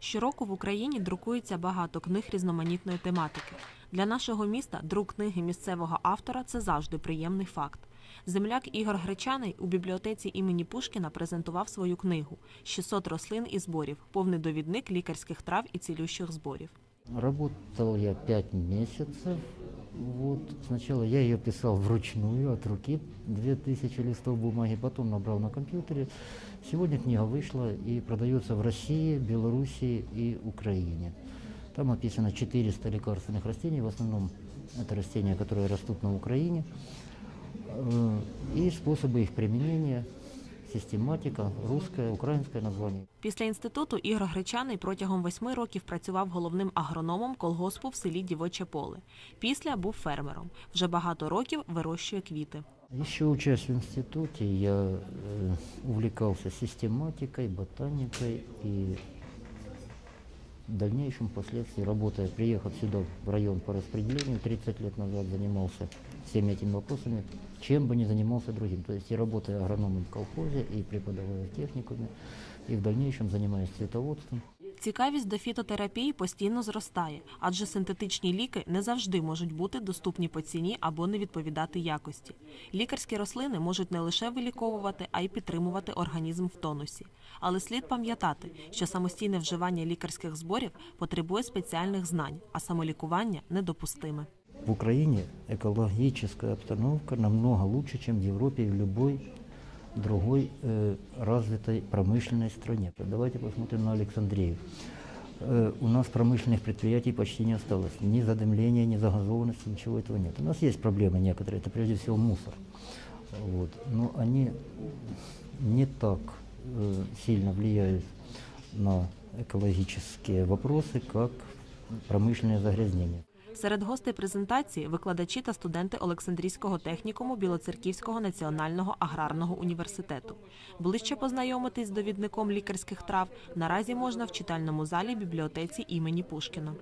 Щороку в Україні друкується багато книг різноманітної тематики. Для нашого міста друк книги місцевого автора це завжди приємний факт. Земляк Ігор Гречаний у бібліотеці імені Пушкіна презентував свою книгу «600 рослин і зборів. Повний довідник лікарських трав і цілющих зборів. Работал я пять месяцев. Вот. Сначала я ее писал вручную от руки, 2000 листов бумаги, потом набрал на компьютере. Сегодня книга вышла и продается в России, Белоруссии и Украине. Там описано 400 лекарственных растений, в основном это растения, которые растут на Украине, Э, и способы их применения, систематика, русское, украинское название. Після інституту Ігор Гречаний протягом восьми років працював головним агрономом колгоспу в селі Дівоче Поле. Після був фермером. Вже багато років вирощує квіти. Ще участь в інституті я увлікався систематикою, ботанікою и в дальнейшем, впоследствии, работая, приехав сюда в район по распределению, 30 лет назад занимался всеми этими вопросами, чем бы ни занимался другим. То есть и работая агрономом в колхозе, и преподавая в техникуме, и в дальнейшем занимаясь цветоводством. Цікавість до фітотерапії постійно зростає, адже синтетичні ліки не завжди можуть бути доступні по ціні або не відповідати якості. Лікарські рослини можуть не лише виліковувати, а й підтримувати організм в тонусі. Але слід пам'ятати, що самостійне вживання лікарських зборів потребує спеціальних знань, а самолікування недопустиме. В Украине экологическая обстановка намного лучше, чем в Европе и в любой другой э, развитой промышленной стране. Давайте посмотрим на Александрию. Э, у нас промышленных предприятий почти не осталось. Ни задымления, ни загазованности, ничего этого нет. У нас есть проблемы некоторые, это прежде всего мусор. Вот. Но они не так э, сильно влияют на экологические вопросы, как промышленное загрязнение. Серед гостей презентації викладачі та студенти Олександрійського технікуму Білоцерківського національного аграрного університету. Ближче познайомитись з довідником лікарських трав наразі можна в читальному залі бібліотеці імені Пушкіна.